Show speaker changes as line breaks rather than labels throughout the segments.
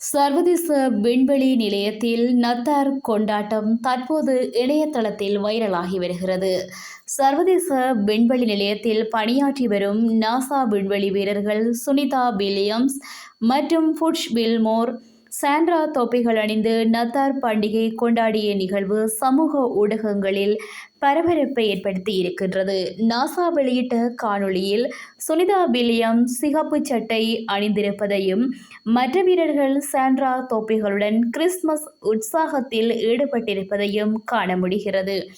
சர்வதேச விண்வெளி நிலையத்தில் நத்தார் கொண்டாட்டம் தற்போது இணையதளத்தில் வைரலாகி வருகிறது. சர்வதேச விண்வெளி நிலையத்தில் பணியாற்றி வரும் நாசா விண்வெளி வீரர்கள் சுனிதா வில்லியம்ஸ் மற்றும் ஃபுட்ஸ் வில்மோர் சாண்ட்ரா தொப்பிகள் அணிந்து நத்தார் பண்டிகை கொண்டாடிய நிகழ்வு சமூக ஊடகங்களில் பரபரப்பை ஏற்படுத்தி இருக்கின்றது. நாசா வெளியிட்ட காணொளியில் சுனிதா வில்லியம் சிகப்பு சட்டை அணிந்திருப்பதையும் மற்ற வீரர்கள் சாண்ட்ரா தொப்பிகளுடன் கிறிஸ்துமஸ் உற்சாகத்தில் ஈடுபட்டிருப்பதையும் காண முடிகிறது.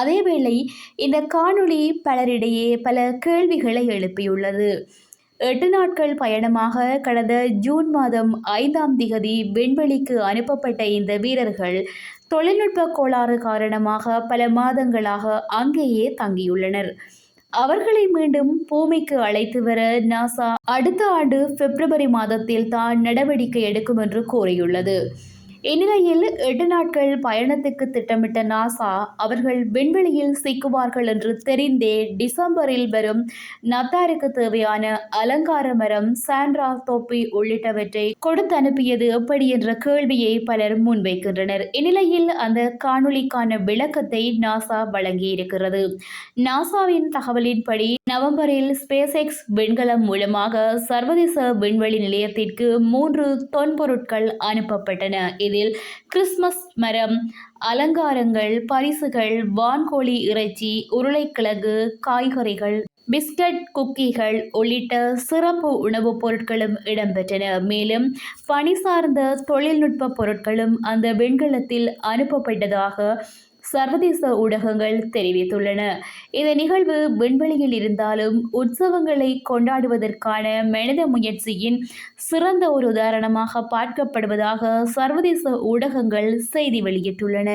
அதேவேளை இந்த காணொளி பலரிடையே பல கேள்விகளை எழுப்பியுள்ளது. எட்டு நாட்கள் பயணமாக கடந்த ஜூன் மாதம் ஐந்தாம் திகதி விண்வெளிக்கு அனுப்பப்பட்ட இந்த வீரர்கள் தொழில்நுட்ப கோளாறு காரணமாக பல மாதங்களாக அங்கேயே தங்கியுள்ளனர். அவர்களை மீண்டும் பூமிக்கு அழைத்து வர நாசா அடுத்த ஆண்டு பிப்ரவரி மாதத்தில் தான் நடவடிக்கை எடுக்கும் என்று கூறியுள்ளது. இந்நிலையில் எட்டு நாட்கள் பயணத்துக்கு திட்டமிட்ட நாசா அவர்கள் விண்வெளியில் சிக்குவார்கள் என்று தெரிந்தே டிசம்பரில் வரும் நத்தாருக்கு தேவையான அலங்கார மரம் சாண்ட்ரா தொப்பி உள்ளிட்டவற்றை கொடுத்து அனுப்பியது எப்படி என்ற கேள்வியை பலர் முன்வைக்கின்றனர். இந்நிலையில் அந்த காணொளிக்கான விளக்கத்தை நாசா வழங்கியிருக்கிறது. நாசாவின் தகவலின்படி நவம்பரில் ஸ்பேஸ் எக்ஸ் விண்கலம் மூலமாக சர்வதேச விண்வெளி நிலையத்திற்கு மூன்று தொன்பொருட்கள் அனுப்பப்பட்டன. இதில் கிறிஸ்மஸ் மரம் அலங்காரங்கள் பரிசுகள் வான்கோழி இறைச்சி உருளைக்கிழங்கு காய்கறிகள் பிஸ்கட் குக்கீகள் உள்ளிட்ட சிறப்பு உணவுப் பொருட்களும் இடம்பெற்றன. மேலும் பணி சார்ந்த தொழில்நுட்ப பொருட்களும் அந்த விண்கலத்தில் அனுப்பப்பட்டதாக சர்வதேச ஊடகங்கள் தெரிவித்துள்ளன. இந்த நிகழ்வு விண்வெளியில் இருந்தாலும் உற்சவங்களை கொண்டாடுவதற்கான மனித முயற்சியின் சிறந்த ஒரு உதாரணமாக பார்க்கப்படுவதாக சர்வதேச ஊடகங்கள் செய்தி வெளியிட்டுள்ளன.